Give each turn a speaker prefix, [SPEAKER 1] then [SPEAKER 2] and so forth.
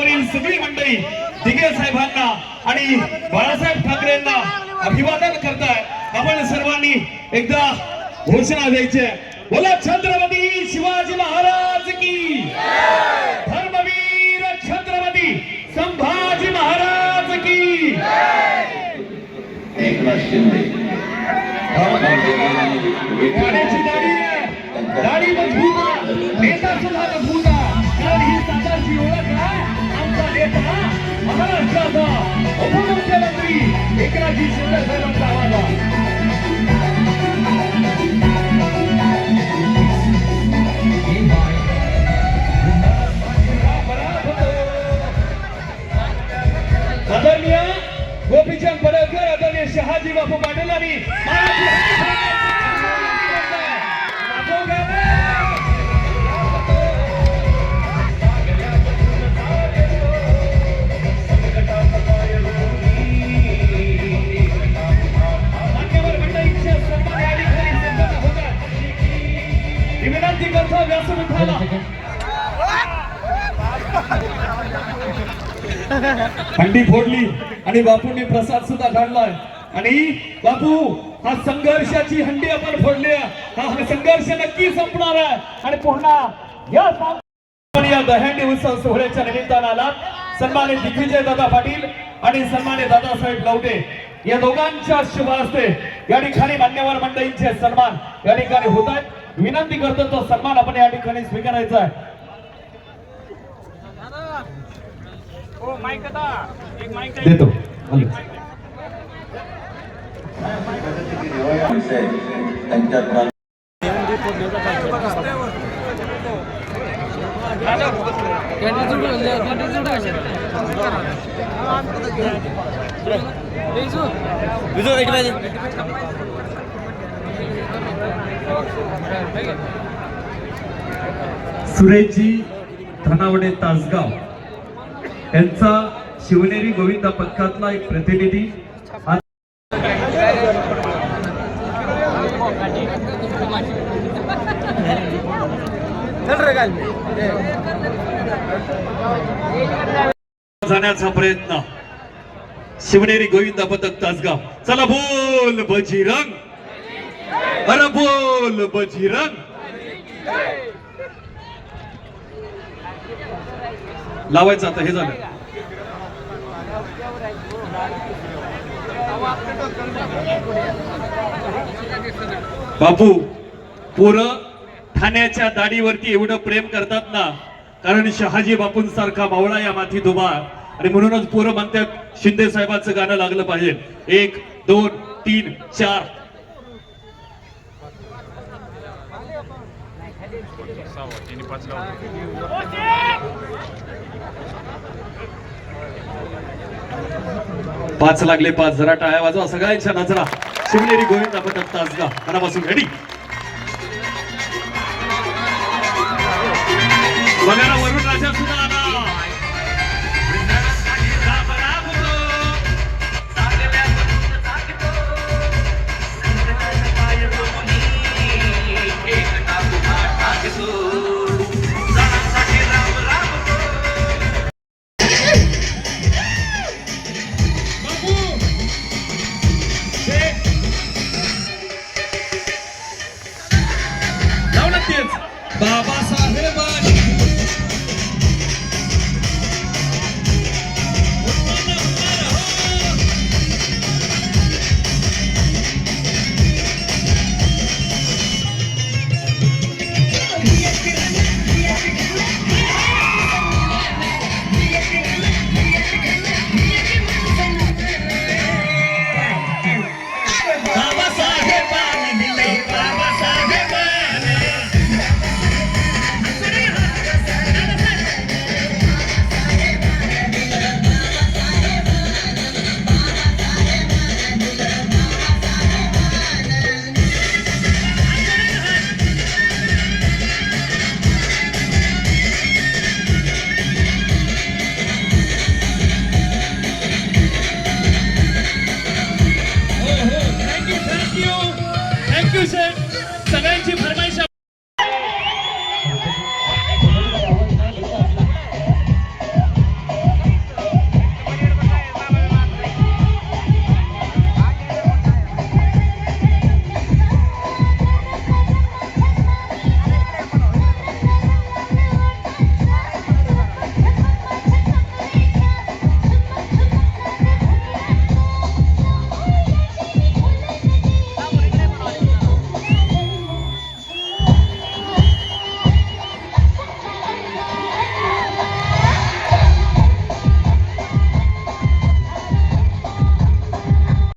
[SPEAKER 1] व्यासपीठावरील सगळी मंडळी दिगे साहेबांना आणि बाळासाहेब ठाकरेंना अभिवादन करताय. आपण सर्वांनी एकदा घोषणा द्यायची. बोला छत्रपती शिवाजी महाराज की धर्मवीर छत्रपती संभाजी महाराज की
[SPEAKER 2] एकनाथ शिंदे.
[SPEAKER 1] एकनाथजी शिंदे साहेबांचा आवाज आदरणीय गोपीचंद पडळकर आदरणीय शहाजी बापू पाटील आणि विनंती करतो व्यासपीठाला. हंडी फोडली आणि बापूंनी प्रसाद सुद्धा काढलाय. आणि बापू हा संघर्षाची हंडी आपण फोडली. हा संघर्ष नक्की संपणार आहे. आणि पुन्हा या दहंडी उत्सव सोहळ्याच्या निमित्तानं आला. सन्मानित दिग्विजय दादा पाटील आणि सन्मानित दादासाहेब लवटे. या दोघांच्या शुभ हस्ते या ठिकाणी मान्यवर मंडळींचे सन्मान या ठिकाणी होत आहेत. विनंती करतो तो सन्मान आपण या ठिकाणी स्वीकारायचा आहे. देतो.
[SPEAKER 2] त्यांच्या प्रा-
[SPEAKER 1] सुरेशजी धनावडे तासगाव यांचा शिवनेरी गोविंदा पथकातला एक प्रतिनिधी. जाण्याचा प्रयत्न. शिवनेरी गोविंदा पथक तासगाव. चला बोल रंग अरे बोल बजरंग. लावायचं आता हे झालं. बापू पोरं ठाण्याच्या दाढीवरती एवढं प्रेम करतात ना कारण शहाजी बापूंसारखा मावळा या माथी दुबा आणि म्हणूनच पोरं म्हणतात शिंदे साहेबांचं गाणं लागलं पाहिजे. एक दोन तीन चार. पाच लागले पाच जरा टाळ्या वाजवा सगळ्यांच्या नजरा. शिवनेरी गोविंद पथक तासगा मनापासून रेडी बघायला वरुण राजा सुद्धा